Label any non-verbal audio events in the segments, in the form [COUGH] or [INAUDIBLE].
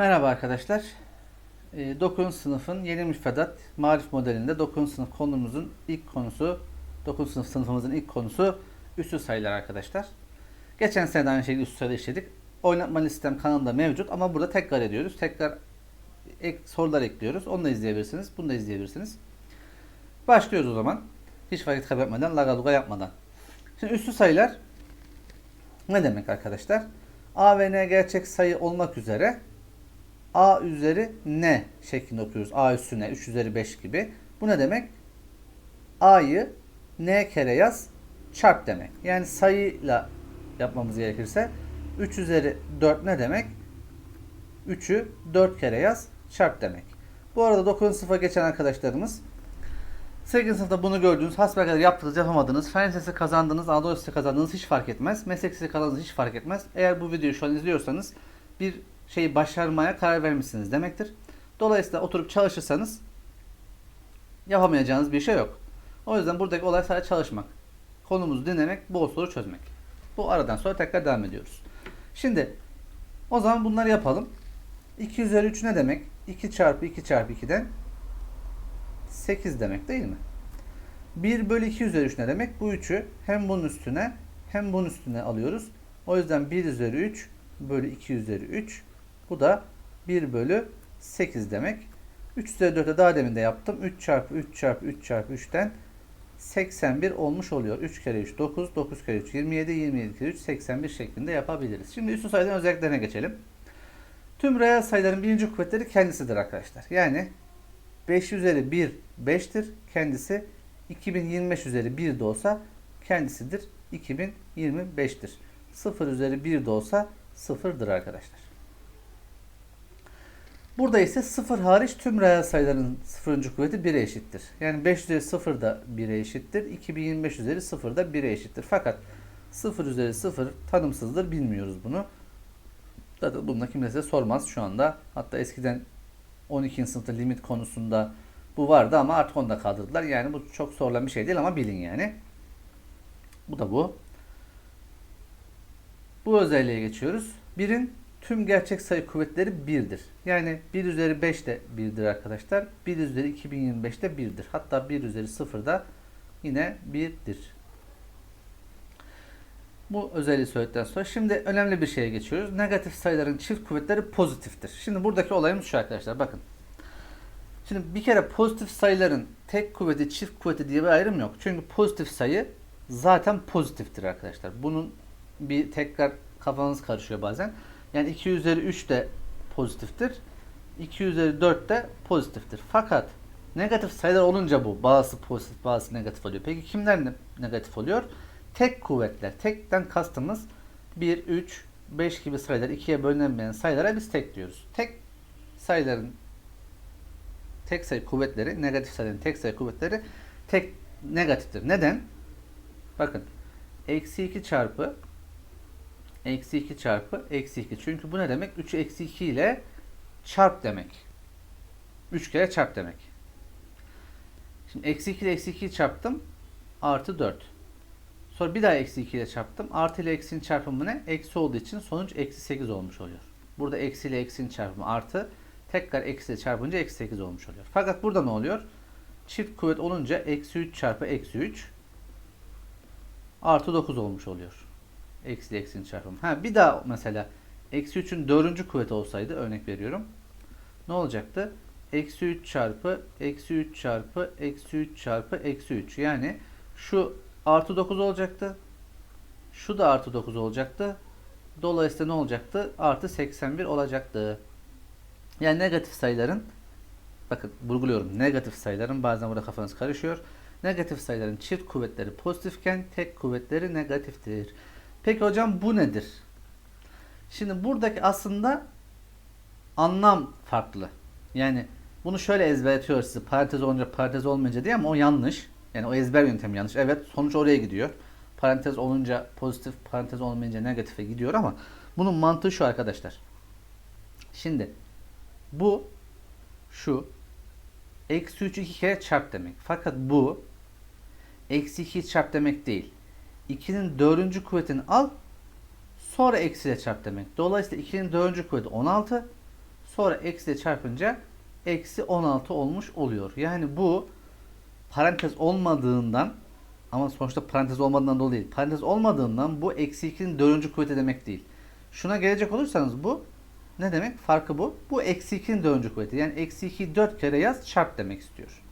Merhaba arkadaşlar. 9. sınıfın yeni müfredat marif modelinde 9. sınıf konumuzun ilk konusu 9. sınıf sınıfımızın ilk konusu üstü sayılar arkadaşlar. Geçen sene de aynı şekilde üstü sayılar işledik. Oynatma listem kanalında mevcut ama burada tekrar ediyoruz. Tekrar ek, sorular ekliyoruz. Onu da izleyebilirsiniz. Bunu da izleyebilirsiniz. Başlıyoruz o zaman. Hiç vakit kaybetmeden, lagaluga yapmadan. Şimdi üstü sayılar ne demek arkadaşlar? A ve N gerçek sayı olmak üzere A üzeri N şeklinde okuyoruz. A üssü N, 3 üzeri 5 gibi. Bu ne demek? A'yı N kere yaz, çarp demek. Yani sayıyla yapmamız gerekirse 3 üzeri 4 ne demek? 3'ü 4 kere yaz, çarp demek. Bu arada 9. sınıfa geçen arkadaşlarımız 8. sınıfta bunu gördüğünüz, hasbelkader yaptınız, yapamadınız, fen lisesi kazandınız, Anadolu lisesi kazandınız hiç fark etmez. Meslek lisesi kazandınız hiç fark etmez. Eğer bu videoyu şu an izliyorsanız bir şeyi başarmaya karar vermişsiniz demektir. Dolayısıyla oturup çalışırsanız yapamayacağınız bir şey yok. O yüzden buradaki olay sadece çalışmak. Konumuzu dinlemek, bol soru çözmek. Bu aradan sonra tekrar devam ediyoruz. Şimdi o zaman bunları yapalım. 2 üzeri 3 ne demek? 2 çarpı 2 çarpı 2'den 8 demek değil mi? 1 bölü 2 üzeri 3 ne demek? Bu 3'ü hem bunun üstüne hem bunun üstüne alıyoruz. O yüzden 1 üzeri 3 bölü 2 üzeri 3. Bu da 1 bölü 8 demek. 3 üzeri 4'e daha demin de yaptım. 3 çarpı 3 çarpı 3 çarpı 3'ten 81 olmuş oluyor. 3 kere 3 9, 9 kere 3 27, 27 kere 3 81 şeklinde yapabiliriz. Şimdi üstü sayıların özelliklerine geçelim. Tüm reel sayıların birinci kuvvetleri kendisidir arkadaşlar. Yani 5 üzeri 1 5'tir. Kendisi 2025 üzeri 1 de olsa kendisidir 2025'tir. 0 üzeri 1 de olsa 0'dır arkadaşlar. Burada ise 0 hariç tüm reel sayıların 0. kuvveti 1'e eşittir. Yani 5 üzeri 0 da 1'e eşittir. 2025 üzeri 0 da 1'e eşittir. Fakat 0 üzeri 0 tanımsızdır. Bilmiyoruz bunu. Zaten bunu da kimse sormaz şu anda. Hatta eskiden 12. sınıfta limit konusunda bu vardı ama artık onu da kaldırdılar. Yani bu çok sorulan bir şey değil ama bilin yani. Bu da bu. Bu özelliğe geçiyoruz. Birin tüm gerçek sayı kuvvetleri 1'dir. Yani 1 üzeri 5 de 1'dir arkadaşlar. 1 üzeri 2025 de 1'dir. Hatta 1 üzeri 0 da yine 1'dir. Bu özelliği söyledikten sonra şimdi önemli bir şeye geçiyoruz. Negatif sayıların çift kuvvetleri pozitiftir. Şimdi buradaki olayımız şu arkadaşlar bakın. Şimdi bir kere pozitif sayıların tek kuvveti çift kuvveti diye bir ayrım yok. Çünkü pozitif sayı zaten pozitiftir arkadaşlar. Bunun bir tekrar kafanız karışıyor bazen. Yani 2 üzeri 3 de pozitiftir. 2 üzeri 4 de pozitiftir. Fakat negatif sayılar olunca bu bazı pozitif bazı negatif oluyor. Peki kimler ne- negatif oluyor? Tek kuvvetler. Tekten kastımız 1, 3, 5 gibi sayılar ikiye bölünemeyen sayılara biz tek diyoruz. Tek sayıların tek sayı kuvvetleri, negatif sayıların tek sayı kuvvetleri tek negatiftir. Neden? Bakın. Eksi 2 çarpı eksi 2 çarpı eksi 2. Çünkü bu ne demek? 3'ü eksi 2 ile çarp demek. 3 kere çarp demek. Şimdi eksi 2 ile eksi 2'yi çarptım. Artı 4. Sonra bir daha eksi 2 ile çarptım. Artı ile eksinin çarpımı ne? Eksi olduğu için sonuç eksi 8 olmuş oluyor. Burada eksi ile eksinin çarpımı artı. Tekrar eksi ile çarpınca eksi 8 olmuş oluyor. Fakat burada ne oluyor? Çift kuvvet olunca eksi 3 çarpı eksi 3 artı 9 olmuş oluyor. Eksi eksinin çarpımı. Ha bir daha mesela eksi 3'ün dördüncü kuvveti olsaydı örnek veriyorum. Ne olacaktı? Eksi 3 çarpı eksi 3 çarpı eksi 3 çarpı eksi 3. Yani şu artı 9 olacaktı. Şu da artı 9 olacaktı. Dolayısıyla ne olacaktı? Artı 81 olacaktı. Yani negatif sayıların bakın vurguluyorum. Negatif sayıların bazen burada kafanız karışıyor. Negatif sayıların çift kuvvetleri pozitifken tek kuvvetleri negatiftir. Peki hocam bu nedir? Şimdi buradaki aslında anlam farklı. Yani bunu şöyle ezberletiyor size parantez olunca parantez olmayınca diye ama o yanlış. Yani o ezber yöntemi yanlış. Evet sonuç oraya gidiyor. Parantez olunca pozitif, parantez olmayınca negatife gidiyor ama bunun mantığı şu arkadaşlar. Şimdi bu şu eksi 3 iki kere çarp demek. Fakat bu eksi 2 çarp demek değil. 2'nin dördüncü kuvvetini al sonra eksiyle çarp demek. Dolayısıyla 2'nin dördüncü kuvveti 16 Sonra eksiyle çarpınca eksi 16 olmuş oluyor. Yani bu parantez olmadığından ama sonuçta parantez olmadığından dolayı değil. Parantez olmadığından bu eksi 2'nin dördüncü kuvveti demek değil. Şuna gelecek olursanız bu ne demek? Farkı bu. Bu eksi 2'nin dördüncü kuvveti. Yani eksi 2'yi 4 kere yaz çarp demek istiyor.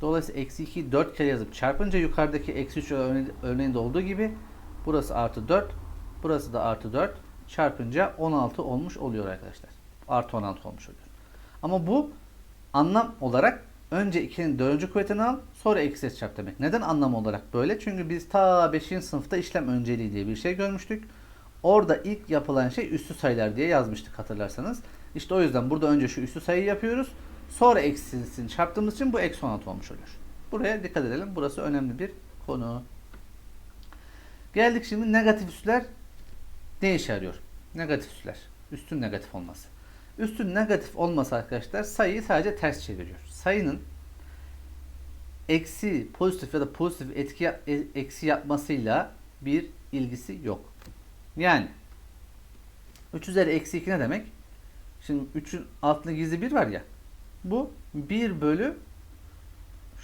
Dolayısıyla eksi 2'yi 4 kere yazıp çarpınca yukarıdaki eksi 3 örne- örneğinde olduğu gibi burası artı 4 burası da artı 4 çarpınca 16 olmuş oluyor arkadaşlar. Artı 16 olmuş oluyor. Ama bu anlam olarak önce 2'nin 4. kuvvetini al sonra eksi çarp demek. Neden anlam olarak böyle? Çünkü biz ta 5. sınıfta işlem önceliği diye bir şey görmüştük. Orada ilk yapılan şey üstü sayılar diye yazmıştık hatırlarsanız. İşte o yüzden burada önce şu üstü sayıyı yapıyoruz. Sonra eksisini çarptığımız için bu eksi 16 olmuş oluyor. Buraya dikkat edelim. Burası önemli bir konu. Geldik şimdi negatif üsler ne işe yarıyor? Negatif üsler. Üstün negatif olması. Üstün negatif olması arkadaşlar sayıyı sadece ters çeviriyor. Sayının eksi pozitif ya da pozitif etki e- eksi yapmasıyla bir ilgisi yok. Yani 3 üzeri eksi 2 ne demek? Şimdi 3'ün altında gizli 1 var ya. Bu 1 bölü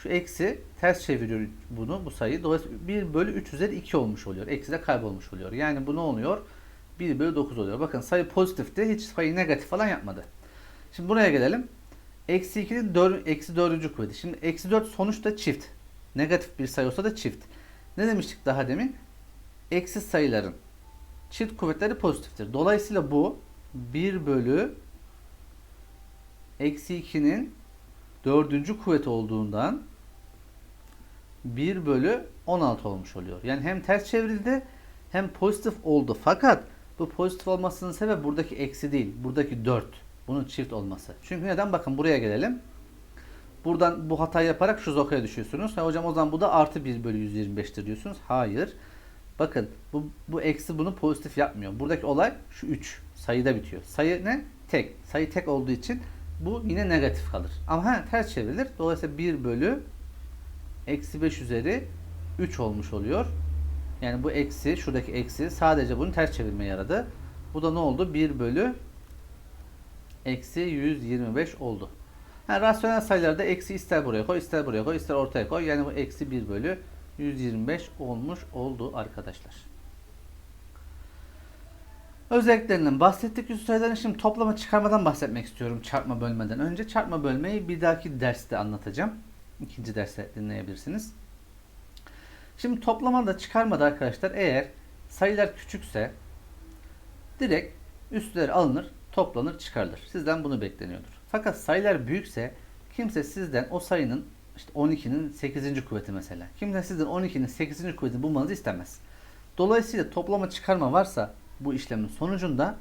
şu eksi ters çeviriyor bunu bu sayıyı. Dolayısıyla 1 bölü 3 üzeri 2 olmuş oluyor. Eksi de kaybolmuş oluyor. Yani bu ne oluyor? 1 bölü 9 oluyor. Bakın sayı pozitifti. Hiç sayı negatif falan yapmadı. Şimdi buraya gelelim. Eksi 2'nin 4, eksi 4. kuvveti. Şimdi eksi 4 sonuçta çift. Negatif bir sayı olsa da çift. Ne demiştik daha demin? Eksi sayıların çift kuvvetleri pozitiftir. Dolayısıyla bu 1 bölü eksi 2'nin dördüncü kuvveti olduğundan 1 bölü 16 olmuş oluyor. Yani hem ters çevrildi hem pozitif oldu. Fakat bu pozitif olmasının sebebi buradaki eksi değil. Buradaki 4. Bunun çift olması. Çünkü neden? Bakın buraya gelelim. Buradan bu hatayı yaparak şu zokaya düşüyorsunuz. Ha, hocam o zaman bu da artı 1 bölü 125'tir diyorsunuz. Hayır. Bakın bu, bu eksi bunu pozitif yapmıyor. Buradaki olay şu 3. Sayıda bitiyor. Sayı ne? Tek. Sayı tek olduğu için bu yine negatif kalır. Ama ha, ters çevrilir. Dolayısıyla 1 bölü eksi 5 üzeri 3 olmuş oluyor. Yani bu eksi, şuradaki eksi sadece bunu ters çevirmeye yaradı. Bu da ne oldu? 1 bölü eksi 125 oldu. Ha, rasyonel sayılarda eksi ister buraya koy, ister buraya koy, ister ortaya koy. Yani bu eksi 1 bölü 125 olmuş oldu arkadaşlar. Özelliklerinden bahsettik üst sayıların. Şimdi toplama çıkarmadan bahsetmek istiyorum çarpma bölmeden önce. Çarpma bölmeyi bir dahaki derste anlatacağım. İkinci derste dinleyebilirsiniz. Şimdi toplamada çıkarmada arkadaşlar eğer sayılar küçükse direkt üstleri alınır, toplanır, çıkarılır. Sizden bunu bekleniyordur. Fakat sayılar büyükse kimse sizden o sayının işte 12'nin 8. kuvveti mesela. Kimse sizden 12'nin 8. kuvvetini bulmanızı istemez. Dolayısıyla toplama çıkarma varsa bu işlemin sonucunda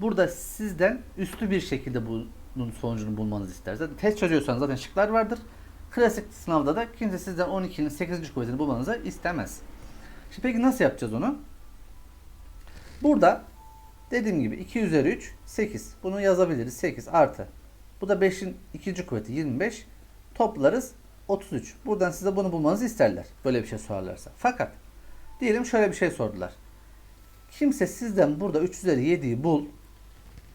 burada sizden üstü bir şekilde bunun sonucunu bulmanızı ister. Zaten test çözüyorsanız zaten şıklar vardır. Klasik sınavda da kimse sizden 12'nin 8. kuvvetini bulmanızı istemez. Şimdi peki nasıl yapacağız onu? Burada dediğim gibi 2 üzeri 3 8. Bunu yazabiliriz. 8 artı. Bu da 5'in ikinci kuvveti 25. Toplarız 33. Buradan size bunu bulmanızı isterler. Böyle bir şey sorarlarsa. Fakat diyelim şöyle bir şey sordular. Kimse sizden burada 3 üzeri 7'yi bul.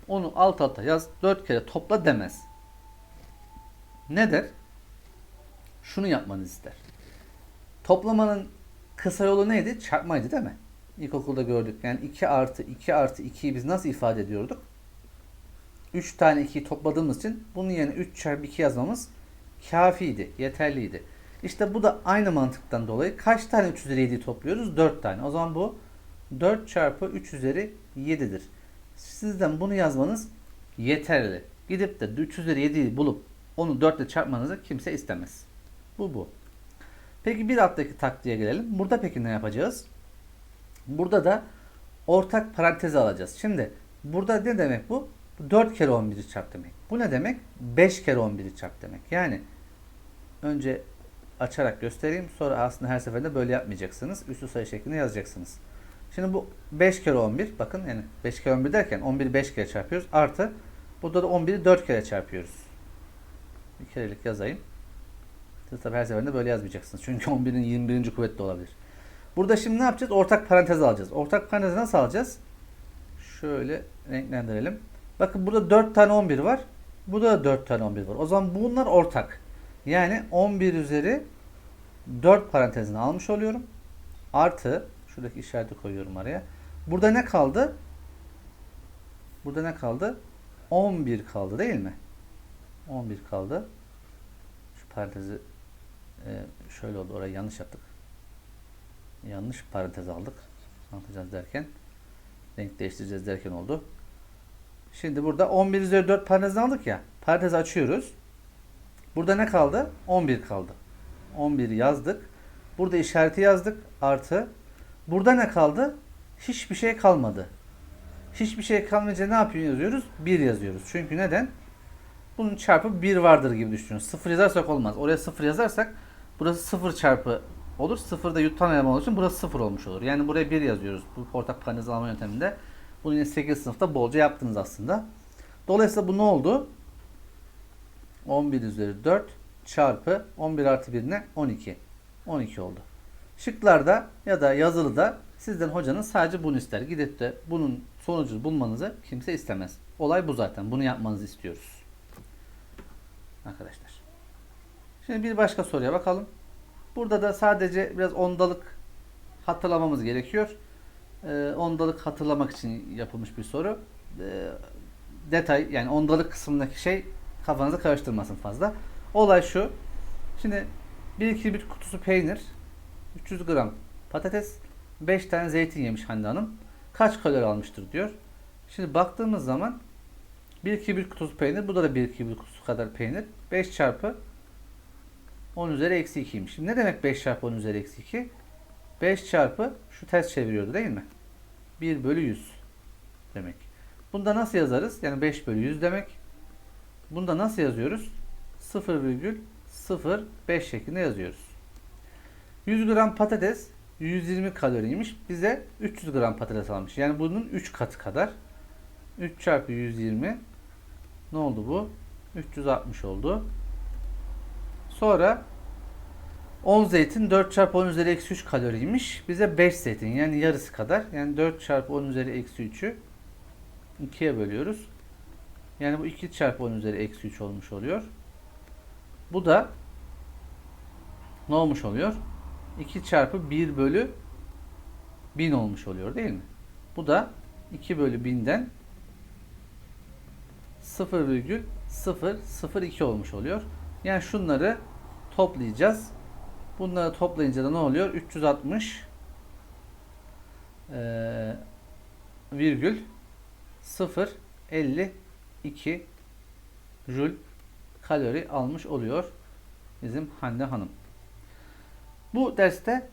Onu alt alta yaz. 4 kere topla demez. Ne der? Şunu yapmanızı ister. Toplamanın kısa yolu neydi? Çarpmaydı değil mi? İlkokulda gördük. Yani 2 artı 2 artı 2'yi biz nasıl ifade ediyorduk? 3 tane 2'yi topladığımız için bunun yerine 3 çarpı 2 yazmamız kafiydi, yeterliydi. İşte bu da aynı mantıktan dolayı kaç tane 3 üzeri 7'yi topluyoruz? 4 tane. O zaman bu 4 çarpı 3 üzeri 7'dir. Sizden bunu yazmanız yeterli. Gidip de 3 üzeri 7'yi bulup onu 4 ile çarpmanızı kimse istemez. Bu bu. Peki bir alttaki taktiğe gelelim. Burada peki ne yapacağız? Burada da ortak parantezi alacağız. Şimdi burada ne demek bu? 4 kere 11'i çarp demek. Bu ne demek? 5 kere 11'i çarp demek. Yani önce açarak göstereyim. Sonra aslında her seferinde böyle yapmayacaksınız. Üstü sayı şeklinde yazacaksınız. Şimdi bu 5 kere 11. Bakın yani 5 kere 11 derken 11'i 5 kere çarpıyoruz. Artı burada da 11'i 4 kere çarpıyoruz. Bir kerelik yazayım. Siz tabi her seferinde böyle yazmayacaksınız. Çünkü [LAUGHS] 11'in 21. kuvveti olabilir. Burada şimdi ne yapacağız? Ortak parantez alacağız. Ortak parantezi nasıl alacağız? Şöyle renklendirelim. Bakın burada 4 tane 11 var. Burada da 4 tane 11 var. O zaman bunlar ortak. Yani 11 üzeri 4 parantezine almış oluyorum. Artı şuradaki işareti koyuyorum araya. Burada ne kaldı? Burada ne kaldı? 11 kaldı değil mi? 11 kaldı. Şu parantezi e, şöyle oldu. Orayı yanlış yaptık. Yanlış parantez aldık. Anlatacağız derken renk değiştireceğiz derken oldu. Şimdi burada 11 üzeri 4 parantez aldık ya. Parantezi açıyoruz. Burada ne kaldı? 11 kaldı. 11 yazdık. Burada işareti yazdık. Artı. Burada ne kaldı? Hiçbir şey kalmadı. Hiçbir şey kalmayınca ne yapıyor yazıyoruz? 1 yazıyoruz. Çünkü neden? Bunun çarpı 1 vardır gibi düşünüyoruz. 0 yazarsak olmaz. Oraya 0 yazarsak burası 0 çarpı olur. 0 da yutan eleman olduğu için burası 0 olmuş olur. Yani buraya 1 yazıyoruz. Bu ortak parantez alma yönteminde. Bunu yine 8 sınıfta bolca yaptınız aslında. Dolayısıyla bu ne oldu? 11 üzeri 4 çarpı 11 artı 1 ne? 12. 12 oldu. Şıklarda ya da yazılıda sizden hocanın sadece bunu ister. Gidip de bunun sonucunu bulmanızı kimse istemez. Olay bu zaten. Bunu yapmanızı istiyoruz. Arkadaşlar. Şimdi bir başka soruya bakalım. Burada da sadece biraz ondalık hatırlamamız gerekiyor. Ee, ondalık hatırlamak için yapılmış bir soru. Ee, detay yani ondalık kısmındaki şey kafanızı karıştırmasın fazla. Olay şu. Şimdi 1 kibrit kutusu peynir, 300 gram patates, 5 tane zeytin yemiş Hande Hanım. Kaç kalori almıştır diyor. Şimdi baktığımız zaman 1 kibrit kutusu peynir, bu da 1 kibrit kutusu kadar peynir. 5 çarpı 10 üzeri eksi 2'ymiş. Şimdi ne demek 5 çarpı 10 üzeri eksi 2? 5 çarpı şu ters çeviriyordu değil mi? 1 bölü 100 demek. Bunda nasıl yazarız? Yani 5 bölü 100 demek. Bunda nasıl yazıyoruz? 0,05 şeklinde yazıyoruz. 100 gram patates 120 kaloriymiş. Bize 300 gram patates almış. Yani bunun 3 katı kadar. 3 çarpı 120 ne oldu bu? 360 oldu. Sonra 10 zeytin 4 çarpı 10 üzeri eksi 3 kaloriymiş. Bize 5 zeytin yani yarısı kadar. Yani 4 çarpı 10 üzeri eksi 3'ü 2'ye bölüyoruz. Yani bu 2 çarpı 10 üzeri eksi 3 olmuş oluyor. Bu da ne olmuş oluyor? 2 çarpı 1 bölü 1000 olmuş oluyor değil mi? Bu da 2 bölü 1000'den 0,002 olmuş oluyor. Yani şunları toplayacağız. Bunları toplayınca da ne oluyor? 360 eee, virgül 0,52 jül kalori almış oluyor bizim Hande Hanım. Bu derste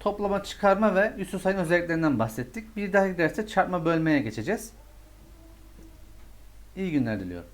toplama, çıkarma ve üstü sayının özelliklerinden bahsettik. Bir dahaki derste çarpma bölmeye geçeceğiz. İyi günler diliyorum.